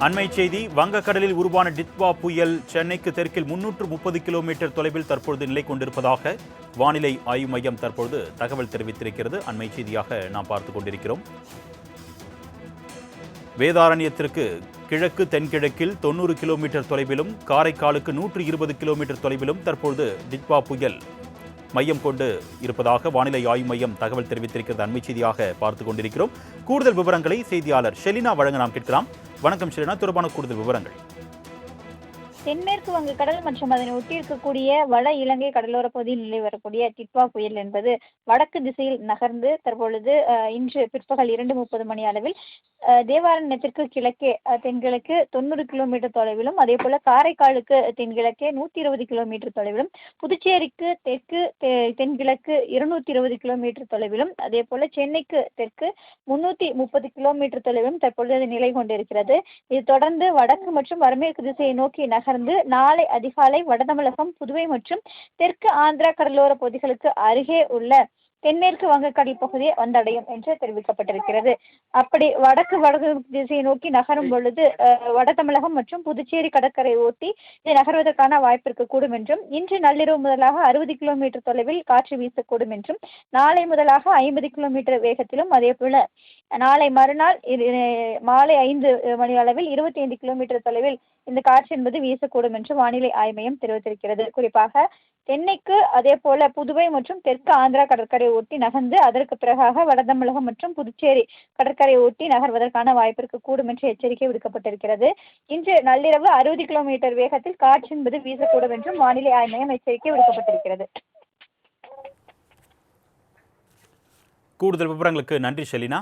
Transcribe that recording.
அண்மை செய்தி வங்கக்கடலில் உருவான டித்வா புயல் சென்னைக்கு தெற்கில் முன்னூற்று முப்பது கிலோமீட்டர் தொலைவில் தற்பொழுது நிலை கொண்டிருப்பதாக வானிலை ஆய்வு மையம் தற்பொழுது தகவல் தெரிவித்திருக்கிறது. அண்மை செய்தியாக நாம் பார்த்துக் கொண்டிருக்கிறோம். வேதாரண்யத்திற்கு கிழக்கு தென்கிழக்கில் தொண்ணூறு கிலோமீட்டர் தொலைவிலும் காரைக்காலுக்கு நூற்று இருபது கிலோமீட்டர் தொலைவிலும் தற்பொழுது டிட்வா புயல் மையம் கொண்டு இருப்பதாக வானிலை ஆய்வு மையம் தகவல் தெரிவித்திருக்கிறது. அண்மை செய்தியாக பார்த்துக் கொண்டிருக்கிறோம். கூடுதல் விவரங்களை செய்தியாளர் ஷெலினா வழங்க நாம் கேட்கலாம். வணக்கம் ஷெலினா தொடர்பான கூடுதல் விவரங்கள். தென்மேற்கு வங்கக்கடல் மற்றும் அதனை ஒட்டி இருக்கக்கூடிய வட இலங்கை கடலோர பகுதியில் நிலை வரக்கூடிய டிட்வா புயல் என்பது வடக்கு திசையில் நகர்ந்து தற்பொழுது இன்று பிற்பகல் இரண்டு முப்பது மணி அளவில் தேவாரண்யத்திற்கு கிழக்கே தென்கிழக்கு தொண்ணூறு கிலோமீட்டர் தொலைவிலும் அதே போல காரைக்காலுக்கு தென்கிழக்கே நூற்றி இருபது கிலோமீட்டர் தொலைவிலும் புதுச்சேரிக்கு தெற்கு தெ- தென்கிழக்கு இருநூத்தி இருபது கிலோமீட்டர் தொலைவிலும் அதே போல சென்னைக்கு தெற்கு முன்னூத்தி முப்பது கிலோமீட்டர் தொலைவிலும் தற்பொழுது நிலை கொண்டிருக்கிறது. இது தொடர்ந்து வடக்கு மற்றும் வடமேற்கு திசையை நோக்கி நகர் நகர்ந்து நாளை அதிகாலை வட தமிழகம் புதுவை மற்றும் தெற்கு ஆந்திரா கடலோர பகுதிகளுக்கு அருகே உள்ள தென்மேற்கு வங்கக்கடல் பகுதியை வந்தடையும் என்று தெரிவிக்கப்பட்டிருக்கிறது. அப்படி வடக்கு வடக்கு திசையை நோக்கி நகரும் பொழுது வட தமிழகம் மற்றும் புதுச்சேரி கடற்கரை ஒட்டி இது நகர்வதற்கான வாய்ப்பு இருக்கக்கூடும் என்றும் இன்று நள்ளிரவு முதலாக அறுபது கிலோமீட்டர் தொலைவில் காற்று வீசக்கூடும் என்றும் நாளை முதலாக ஐம்பது கிலோமீட்டர் வேகத்திலும் அதே போல நாளை மறுநாள் மாலை ஐந்து மணி அளவில் இருபத்தி ஐந்து கிலோமீட்டர் தொலைவில் இந்த காற்று என்பது வீசக்கூடும் என்று வானிலை ஆய்வு மையம் தெரிவித்திருக்கிறது. குறிப்பாக சென்னைக்கு அதே போல புதுவை மற்றும் தெற்கு ஆந்திரா கடற்கரை ஒட்டி நகர்ந்து அதற்கு பிறகாக வட தமிழகம் மற்றும் புதுச்சேரி கடற்கரையை ஒட்டி நகர்வதற்கான வாய்ப்பிற்கு கூடும் என்று எச்சரிக்கை விடுக்கப்பட்டிருக்கிறது. இன்று நள்ளிரவு அறுபது கிலோமீட்டர் வேகத்தில் காற்று என்பது வீசக்கூடும் என்றும் வானிலை ஆய்வு மையம் எச்சரிக்கை விடுக்கப்பட்டிருக்கிறது. கூடுதல் விவரங்களுக்கு நன்றி ஷெலினா.